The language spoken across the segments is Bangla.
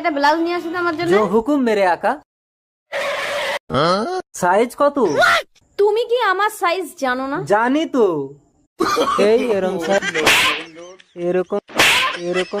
একটা ব্লাউজ নিয়ে আসো আমার জন্য। হুকুম মেরে আকা সাইজ কত? তুমি কি আমার সাইজ জানো না? জানি তো। এই এরকম সাইজ এরকম এরকম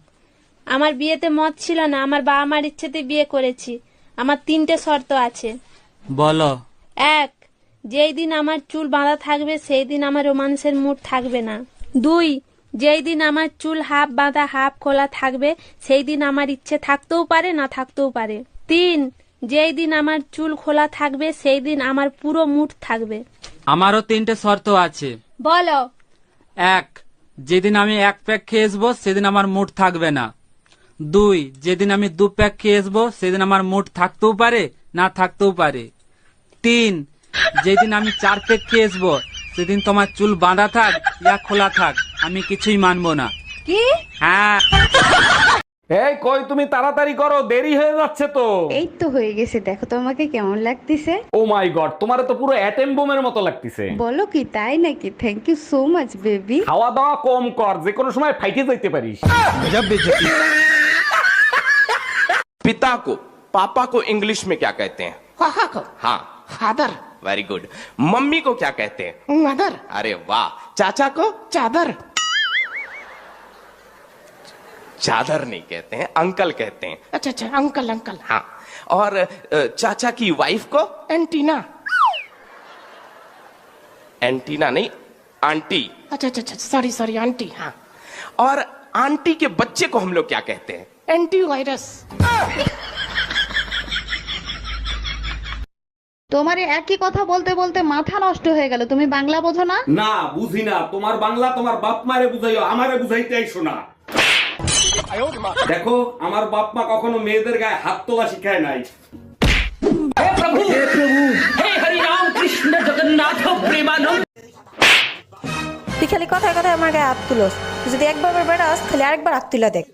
আমার বিয়েতে মত ছিল না আমার বাবা মার ইচ্ছেতে বিয়ে করেছি। আমার তিনটে শর্ত আছে। বলো। এক যেই দিন আমার চুল বাঁধা থাকবে সেই দিন আমার রোমান্সের মুড থাকবে না। দুই যেই দিন আমার চুল হাফ বাঁধা হাফ খোলা থাকবে সেই দিন আমার ইচ্ছে থাকতেও পারে না থাকতেও পারে। তিন যেই দিন আমার চুল খোলা থাকবে সেই দিন আমার পুরো মুড থাকবে। আমারও তিনটে শর্ত আছে। বলো। এক যেদিন আমি এক প্যাক খেয়ে আসব সেদিন আমার মুড থাকবে না। দুই যেদিন আমি দু প্যাক খেয়ে আসব সেদিন আমার মুড থাকতেও পারে না থাকতেও পারে। তিন যেদিন আমি চার প্যাক খেয়ে আসব সেদিন তোমার চুল বাঁধা থাক ইয়া খোলা থাক আমি কিছুই মানবো না। কি? হ্যাঁ। এই কই তুমি তাড়াতাড়ি করো দেরি হয়ে যাচ্ছে তো। এই তো হয়ে গেছে দেখো তো আমাকে কেমন লাগতেছে। ও মাই গড তোমার তো পুরো অ্যাটেম বোমের মতো লাগতেছে। বলো কি তাই নাকি? Thank you so much baby খাওয়া দাওয়া কম কর যে কোনো সময় ফাইটে যাইতে পারিস। पिता को पापा को इंग्लिश में क्या कहते हैं? हाँ। फादर। वेरी गुड मम्मी को क्या कहते हैं? मदर। अरे वाह। चाचा को? चादर। चादर नहीं कहते हैं अंकल कहते हैं। अच्छा अच्छा अंकल अंकल। हाँ। और चाचा की वाइफ को? एंटीना। एंटीना नहीं आंटी। अच्छा अच्छा अच्छा सॉरी सॉरी आंटी हाँ। और आंटी के बच्चे को हम लोग क्या कहते हैं? অ্যান্টিভাইরাস তোমার একই কথা বলতে বলতে মাথা নষ্ট হয়ে গেল। তুমি বাংলা বোঝো না? না বুঝি না। তোমার বাংলা তোমার বাপ মারে বুঝাইও আমারে বুঝাইতে আইসো না। দেখো আমার বাপ মা কখনো মেয়েদের গায়ে হাত তোলা শিখায় নাই। হে প্রভু! হে প্রভু! হে হরি রাম কৃষ্ণ জগন্নাথ প্রেমানন্দ! তুই খালি কথায় কথায় আমার গায়ে হাত তুলোস। যদি একবার বেড়াস খালি আরেকবার হাত তুলা দেখ।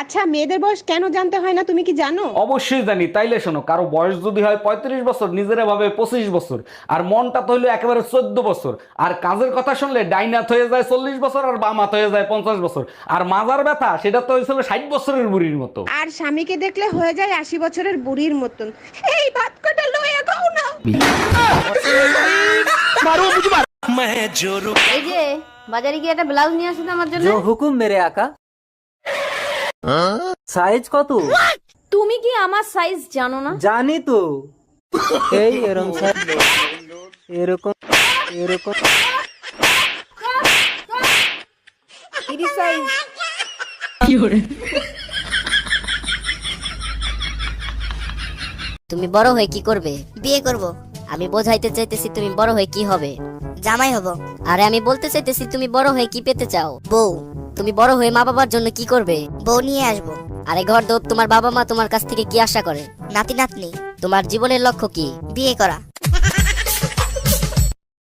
আচ্ছা মেয়েদের বয়স কেন জানতে হয় না তুমি কি জানো? অবশ্যই জানি। তাইলে শোনো কারও বয়স যদি হয় পঁয়ত্রিশ বছর নিজেরা ভাবে পঁচিশ বছর। আর মনটা তো হইল একেবারে চোদ্দ বছর। আর কাজের কথা শুনলে ডাইনাথ হয়ে যায় চল্লিশ বছর আর বামাত হয়ে যায় পঞ্চাশ বছর। আর মাজার ব্যথা সেটা তো হয়েছিল ষাট বছরের বুড়ির মতো। আর স্বামীকে দেখলে হয়ে যায় আশি বছরের বুড়ির মতন। এই ভাত কটা লইয়া গাও না। এই যে বাজারে গিয়ে একটা ব্লাউজ নিয়ে আসো আমার জন্য। হুকুম মেরে আকা। সাইজ কত? তুমি কি আমার সাইজ জানো না? জানি তো। এই এরকম সাইজ এরকম এরকম। সাইজ। কি তুমি বড় হয়ে কি করবে? বিয়ে করব। আমি বোঝাইতে চাইতেছি তুমি বড় হয়ে কি হবে। জামাই হব আরে আমি বলতে চাইতেছি তুমি বড় হয়ে কি পেতে চাও বউ তুমি বড় হয়ে মা বাবার জন্য কি করবে বউ নিয়ে আসবো আরে ঘর দোপ তোমার বাবা মা তোমার কাছ থেকে কি আশা করে নাতি নাতনি তোমার জীবনের লক্ষ্য কি বিয়ে করা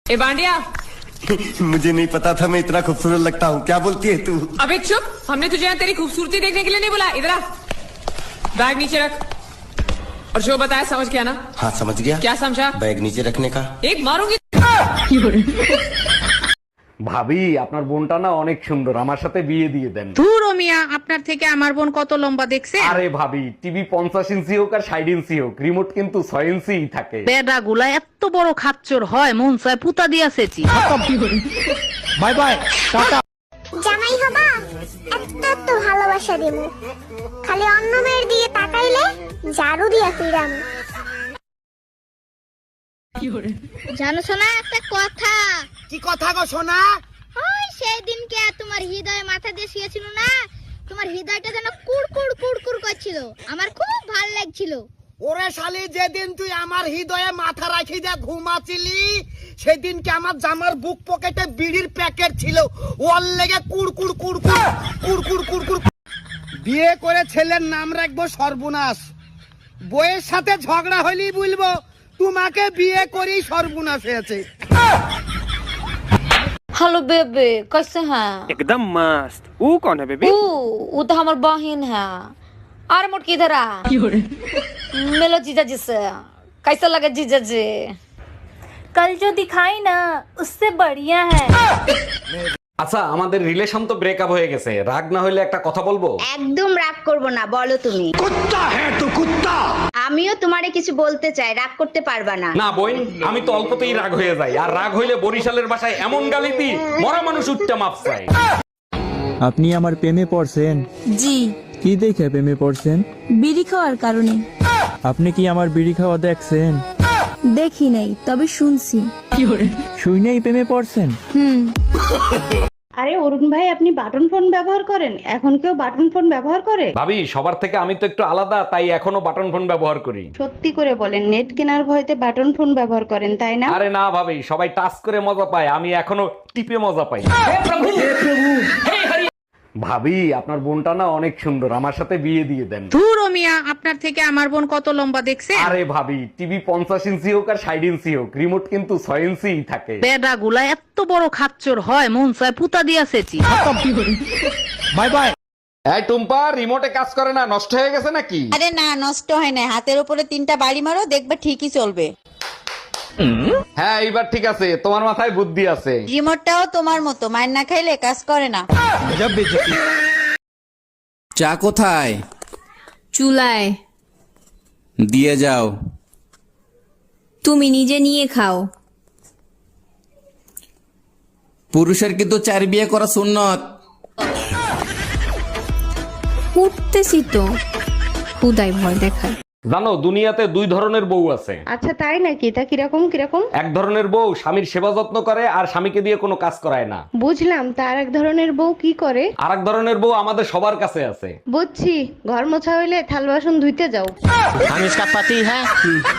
এ বান্ডিয়া मुझे नहीं पता था मैं इतना खूबसूरत लगता हूँ क्या बोलती है तू अबे चुप हमने तुझे यहाँ तेरी खूबसूरती देखने के लिए नहीं बुलाया इधर आ बैग नीचे रख और जो बताया समझ गया ना हाँ समझ गया क्या समझा बैग नीचे रखने का एक मारूंगी ভাবি আপনার বোনটা না অনেক সুন্দর। আমার সাথে বিয়ে দিয়ে দেন। ধুর মিয়া আপনার থেকে আমার বোন কত লম্বা দেখছে? আরে ভাবি টিভি পঞ্চাশ ইঞ্চি হোক আর ষাট ইঞ্চি হোক রিমোট কিন্তু ছয় ইঞ্চি থাকে। বেডা গুলা এত বড় খাচ্চর হয় মন চায় পুতা দিয়াছেছি বাই বাই টাটা। জামাই হবা এত এত ভালোবাসা দেব খালি অন্য মেয়ের দিকে তাকাইলে ঝাড়ু দিয়া ফিরাম জানো শোনা একটা কথা। কি কথা গো শোনা ওই সেই দিনকে তোমার হৃদয়ে মাথা দিয়ে শুয়েছিল না? তোমার হৃদয়টা যেন কুড়কুড় কুড়কুড় করছিল। আমার খুব ভালো লাগছিল। ওরে শালি যেদিন তুই আমার হৃদয়ে মাথা রাখি দিয়ে ঘুমাছিলি সেদিনকে আমার জামার বুক পকেটে বিড়ির প্যাকেট ছিল। ওর লেগে কুড়কুড় কুড়কুড় কুড়কুড় কুড়কুড় বিয়ে করে ছেলের নাম রাখব সর্বনাশ। বইয়ের সাথে ঝগড়া হলেই বলব। তোমাকে বিয়ে করেই সর্বনাশ হয়েছে हेलो बेबे कैसे हैं एकदम मस्त ऊ कौन है बेबी ऊ वो तो हमार बहन है और मोट किधर आ मिलो जीजा जी से कैसा लगे जीजा जी कल जो दिखाई ना उससे बढ़िया है আচ্ছা আমাদের রিলেশন তো ব্রেকআপ হয়ে গেছে। রাগ না হইলে একটা কথা বলব? একদম রাগ করব না বলো তুমি। কুত্তা হ্যাঁ তো কুত্তা। আমিও তোমারে কিছু বলতে চাই রাগ করতে পারবা না। না বইন আমি তো অল্পতেই রাগ হয়ে যাই। আর রাগ হইলে বরিশালের ভাষায় এমন গালি দি মরা মানুষ উঠতে মাপ চায়। আপনি আমার প্রেমে পড়ছেন? জি। কি দেখে প্রেমে পড়ছেন? বিড়ি খাওয়ার কারণে। আপনি কি আমার বিড়ি খাওয়া দেখছেন? দেখি নাই তবে শুনছি। শুই নাই প্রেমে পড়ছেন? হুম। আরে অরুণ ভাই আপনি বাটন ফোন ব্যবহার করেন? এখন কেউ বাটন ফোন ব্যবহার করে? ভাবি সবার থেকে আমি তো একটু আলাদা তাই এখনও বাটন ফোন ব্যবহার করি। সত্যি করে বলেন নেট কেনার ভয়তে বাটন ফোন ব্যবহার করেন তাই না? আরে না ভাবি সবাই টাচ করে মজা পায় আমি এখনও টিপে মজা পাই। ভাবি আপনার বোনটা না অনেক সুন্দর। আমার সাথে বিয়ে দিয়ে দেন। ধুর ও মিয়া আপনার থেকে আমার বোন কত লম্বা দেখছে আরে ভাবি টিভি পঞ্চাশ ইঞ্চি হোক আর ষাট ইঞ্চি হোক রিমোট কিন্তু ছয় ইঞ্চি থাকে। বেডা গুলা এত বড় খাচ্চর হয় মন চায় পুতা দিয়াছেছি বাই বাই। এই টুম্পা রিমোটে কাজ করে না নষ্ট হয়ে গেছে নাকি? আরে না নষ্ট হয় না। হাতের উপরে তিনটা বাড়ি মারো দেখবে ঠিকই চলবে। হ্যাঁ এইবার ঠিক আছে। তোমার মাথায় বুদ্ধি আছে। রিমোটটাও তোমার মতো মায়ের না খাইলে কাজ করে না। চা কোথায়? চুলায়। দিয়ে যাও। তুমি নিজে নিয়ে খাও। পুরুষের কিন্তু চার বিয়ে করা সুন্নত? উঠতেছি তো। খুদাই ভয় দেখায়। জানো দুনিয়াতে দুই ধরনের বউ আছে আচ্ছা তাই নাকি তা কিরকম কিরকম এক ধরনের বউ স্বামীর সেবা যত্ন করে আর স্বামীকে দিয়ে কোনো কাজ করায় না বুঝলাম তার এক ধরনের বউ কি করে আর এক ধরনের বউ আমাদের সবার কাছে আছে বুঝছি ঘর মোছা হইলে থাল বাসন ধুইতে যাও हम इसका पति है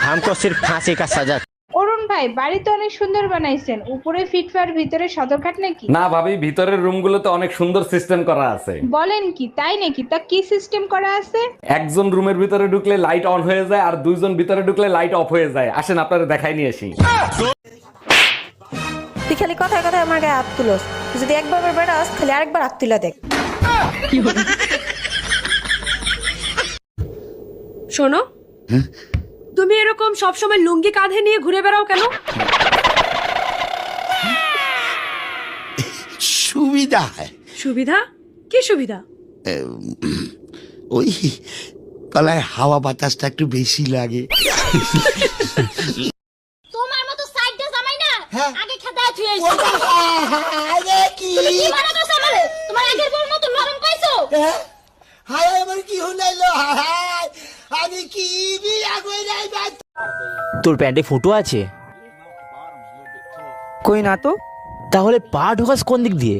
हमको सिर्फ फांसी का सजा অরুণ ভাই বাড়ি তো অনেক সুন্দর বানাইছেন। উপরে ফিটফার ভিতরে সদরঘাট নাকি? না ভাবি ভিতরের রুম রুমগুলোতে অনেক সুন্দর সিস্টেম করা আছে। বলেন কি তাই নাকি? তা কি সিস্টেম করা আছে? একজন রুমের ভিতরে ঢুকলে লাইট অন হয়ে যায় আর দুইজন ভিতরে ঢুকলে লাইট অফ হয়ে যায়। আসেন আপনারা দেখাই নিয়ে আসি। তুই খালি কথায় কথায় আমার গায়ে হাত তুলোস। যদি একবার বেড়াস খালি আরেকবার হাত তুলা দেখ। শোনো তুমি এরকম সবসময় লুঙ্গি কাঁধে নিয়ে ঘুরে বেড়াও কেন? সুবিধা সুবিধা? কি সুবিধা? ওই গলায় হাওয়া বাতাসটা একটু বেশি লাগে। তোমার মতো সাইডটা জামাই না আগে খেদায় থুই আরে কি? কি মনে করছ আমারে তোমার আগের বউর মতো নরম পাইছো? হায়? আমার কি হলাইলো হায়। আমি কি বিয়া কইরাই তোর প্যান্টে ফুটো আছে? কই না তো? তাহলে পা ঢোকাস কোন দিক দিয়ে?